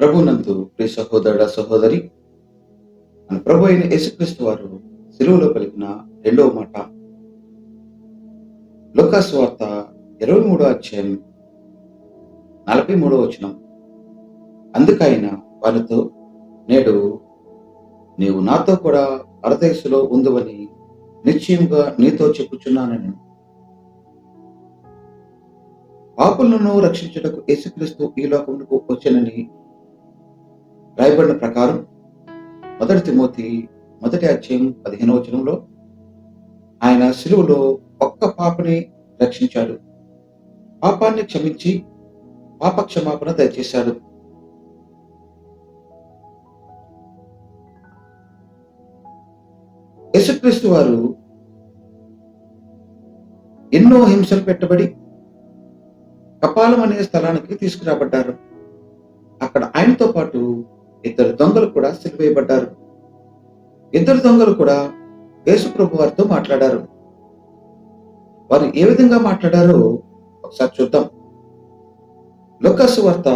ప్రభునందు ప్రియ సహోదరుడ సహోదరి. మన ప్రభు అయిన యేసుక్రీస్తు వారు సిలువలో పలికిన రెండవ మాట. లోకాసు వార్త ఇరవై మూడో అధ్యాయం నలభై మూడో వచనం. అందుకైన వారితో నేడు నీవు నాతో కూడా పరదేశంలో ఉందవని నిశ్చయముగా నీతో చెప్పుచున్నానని. పాపులను రక్షించుటకు యేసుక్రీస్తు ఈ లోకమునకు వచ్చనని రాయబడిన ప్రకారం మొదటి తిమోతి మొదటి అధ్యాయం పదిహేనవ వచనంలో ఆయన శిలువలో ఒక్క పాపని రక్షించాడు. పాపాన్ని క్షమించి పాప క్షమాపణ దయచేశాడు. యేసుక్రీస్తు వారు ఎన్నో హింసలు పెట్టబడి కపాలం అనే స్థలానికి తీసుకురాబడ్డారు. అక్కడ ఆయనతో పాటు ఇద్దరు దొంగలు కూడా సిలివేయబడ్డారు ఇద్దరు దొంగలు కూడా యేసుప్రభు వారితో మాట్లాడారు. వారు ఏ విధంగా మాట్లాడారో ఒకసారి చూద్దాం. లొక్కసు వార్త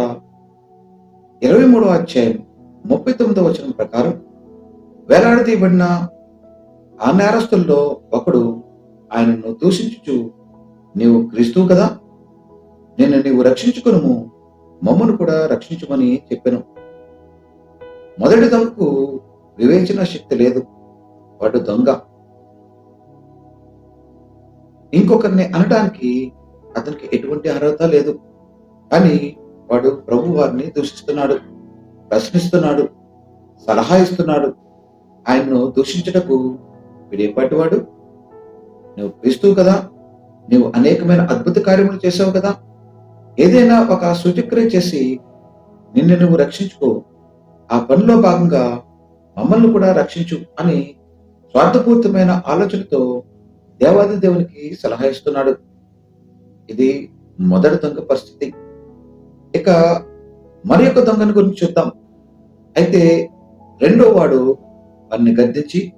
ఇరవై మూడవ అధ్యాయం ముప్పై తొమ్మిదవ వచనం ప్రకారం వేలాడదీయబడిన ఆ నేరస్తుల్లో ఒకడు ఆయనను దూషించుచు నీవు క్రీస్తువు కదా? నిన్ను నీవు రక్షించుకును మమ్మను కూడా రక్షించమని చెప్పాను. మొదటి దొంగకు వివేచన శక్తి లేదు. వాడు దొంగ. ఇంకొకరిని అనడానికి అతనికి ఎటువంటి అర్హత లేదు. కానీ వాడు ప్రభు వారిని దూషిస్తున్నాడు ప్రశ్నిస్తున్నాడు సలహా ఇస్తున్నాడు. ఆయన్ను దూషించుటకు వీడేపాటి వాడు? నువ్వు క్రీస్తువు కదా? నువ్వు అనేకమైన అద్భుత కార్యములు చేసావు కదా? ఏదైనా ఒక సూచక్రియ చేసి నిన్ను నువ్వు రక్షించుకో. ఆ పనిలో భాగంగా మమ్మల్ని కూడా రక్షించు అని స్వార్థపూరితమైన ఆలోచనతో దేవాది దేవునికి సలహా ఇస్తున్నాడు. ఇది మొదటి దొంగ పరిస్థితి. ఇక మరి యొక్క దొంగని గురించి చూద్దాం. అయితే రెండో వాడు వారిని గద్దించి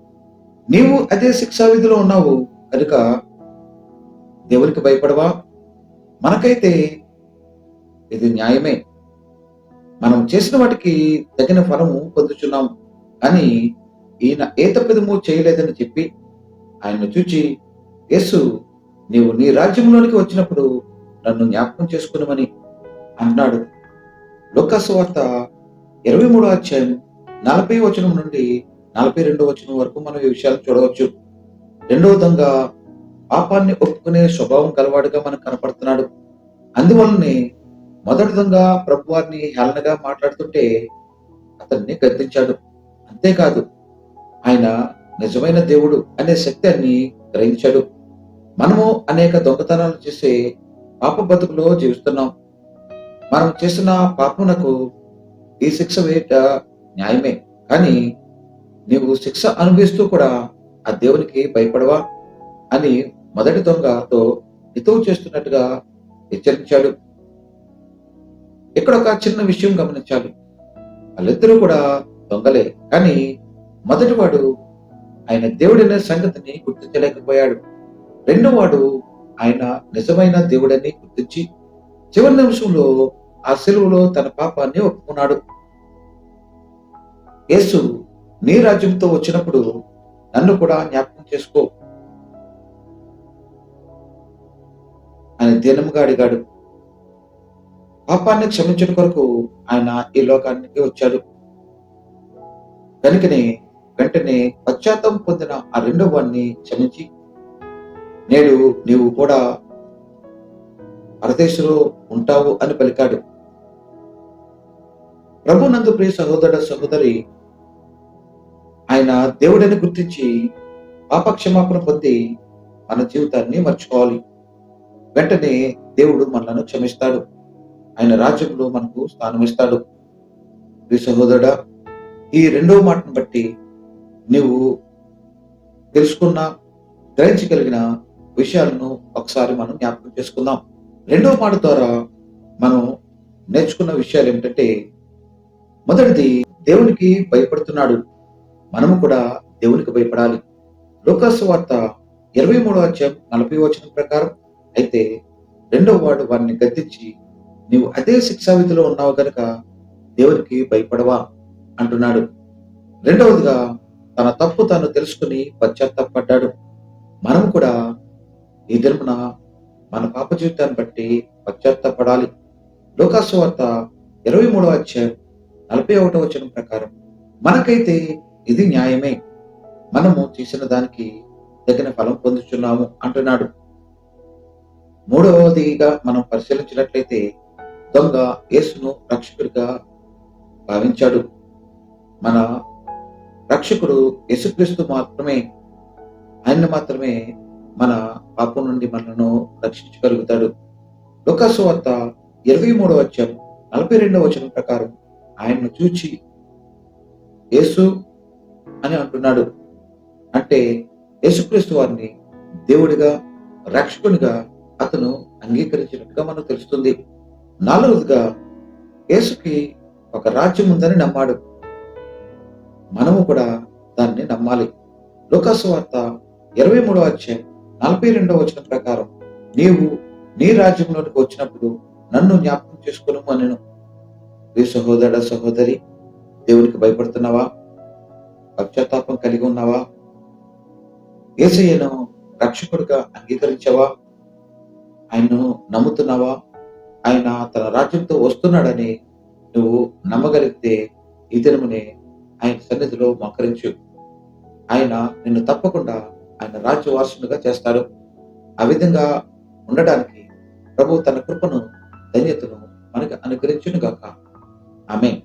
నీవు అదే శిక్షా విధిలో ఉన్నావు కనుక దేవునికి భయపడవా? మనకైతే ఇది న్యాయమే. మనం చేసిన వాటికి తగిన ఫలము పొందుచున్నాం. అని ఈయన ఏ తప్పిదము చేయలేదని చెప్పి ఆయన్ను చూచి యేసు నీవు నీ రాజ్యంలోనికి వచ్చినప్పుడు నన్ను జ్ఞాపకం చేసుకునమని అన్నాడు. లోకాసు వార్త ఇరవై మూడో అధ్యాయం నలభై వచనం నుండి నలభై రెండో వచనం వరకు మనం ఈ విషయాలు చూడవచ్చు. రెండవ దొంగ పాపాన్ని ఒప్పుకునే స్వభావం కలవాడుగా మనకు కనపడుతున్నాడు. అందువల్లనే మొదటి దొంగ ప్రభు వారిని హేళనగా మాట్లాడుతుంటే అతన్ని గద్దించాడు. అంతేకాదు ఆయన నిజమైన దేవుడు అనే శక్తిని గ్రహించాడు. మనము అనేక దొంగతనాలు చేసే పాప బతుకులో జీవిస్తున్నాం. మనం చేసిన పాపమునకు ఈ శిక్ష వేయట న్యాయమే. కానీ నీవు శిక్ష అనుభవిస్తూ కూడా ఆ దేవునికి భయపడవా అని మొదటి దొంగతో హితవు చేస్తున్నట్టుగా హెచ్చరించాడు. ఇక్కడ ఒక చిన్న విషయం గమనించాలి. వాళ్ళిద్దరూ కూడా దొంగలే. కానీ మొదటివాడు ఆయన దేవుడనే సంగతిని గుర్తించలేకపోయాడు. రెండోవాడు ఆయన నిజమైన దేవుడని గుర్తించి చివరి నిమిషంలో ఆ సెలవులో తన పాపాన్ని ఒప్పుకున్నాడు. యేసు నీ రాజ్యంతో వచ్చినప్పుడు నన్ను కూడా జ్ఞాపకం చేసుకో ఆయన దీనముగా అడిగాడు. పాపాన్ని క్షమించడం కొరకు ఆయన ఈ లోకానికి వచ్చాడు. కనుకనే వెంటనే పశ్చాత్తం పొందిన ఆ రెండవ వాడిని క్షమించి నేడు నీవు కూడా పరదేశంలో ఉంటావు అని పలికాడు. ప్రభునందు ప్రియ సహోదర సహోదరి ఆయన దేవుడని గుర్తించి పాపక్షమాపణ పొంది మన జీవితాన్ని మర్చుకోవాలి. వెంటనే దేవుడు మనలను క్షమిస్తాడు. ఆయన రాజ్యంలో మనకు స్థానం ఇస్తాడు. ప్రియ సహోదరుడా ఈ రెండవ మాటను బట్టి నీవు తెలుసుకున్న గ్రహించగలిగిన విషయాలను ఒకసారి మనం జ్ఞాపకం చేసుకుందాం. రెండవ మాట ద్వారా మనం నేర్చుకున్న విషయాలు ఏమిటంటే మొదటిది దేవునికి భయపడుతున్నాడు. మనము కూడా దేవునికి భయపడాలి. లోకాసు వార్త ఇరవై మూడో అధ్యాయం నలభై వచనం ప్రకారం అయితే రెండవ వాడు వారిని గద్దించి నీవు అదే శిక్షా విధిలో ఉన్నావు గనుక దేవునికి భయపడవా అంటున్నాడు. రెండవదిగా తన తప్పు తాను తెలుసుకుని పశ్చాత్తాపడ్డాడు. మనం కూడా ఈ దినమున మన పాప జీవితాన్ని బట్టి పశ్చాత్తాపడాలి. లోకాసు వార్త ఇరవై మూడవ అధ్యాయం నలభై ఒకటో వచనం ప్రకారం మనకైతే ఇది న్యాయమే. మనము చేసిన దానికి తగిన ఫలం పొందుతున్నాము అంటున్నాడు. మూడవదిగా మనం పరిశీలించినట్లయితే దొంగ యేసును రక్షకుడిగా భావించాడు. మన రక్షకుడు యేసుక్రీస్తు మాత్రమే ఆయన మాత్రమే మన పాపం నుండి మనను రక్షించగలుగుతాడు. లోకాసు వార్త ఇరవై మూడవ వచ్చాం నలభై రెండవ వచనం ప్రకారం ఆయన్ను చూచి యేసు అని అంటున్నాడు. అంటే యేసుక్రీస్తు వారిని దేవుడిగా రక్షకునిగా అతను అంగీకరించినట్టుగా మనకు తెలుస్తుంది. నాలుగవదిగా యేసుకి ఒక రాజ్యం ఉందని నమ్మాడు. మనము కూడా దాన్ని నమ్మాలి. లోకాసు వార్త ఇరవై మూడవ అధ్యాయం నలభై రెండవ వచనం ప్రకారం నీవు నీ రాజ్యంలోనికి వచ్చినప్పుడు నన్ను జ్ఞాపకం చేసుకును అనెను. ఈ సహోదర సహోదరి దేవునికి భయపడుతున్నావా? పశ్చాత్తాపం కలిగి ఉన్నావా? ఏసయ్యను రక్షకుడిగా అంగీకరించావా? ఆయన్ను నమ్ముతున్నావా? ఆయన తన రాజ్యంతో వస్తున్నాడని నువ్వు నమ్మగలిగితే ఈ దినమునే ఆయన సన్నిధిలో మకరించు. ఆయన నిన్ను తప్పకుండా ఆయన రాజ్యవాసునిగా చేస్తాడు. ఆ విధంగా ఉండడానికి ప్రభు తన కృపను ధన్యతను మనకు అనుగ్రహించునుగాక. ఆమె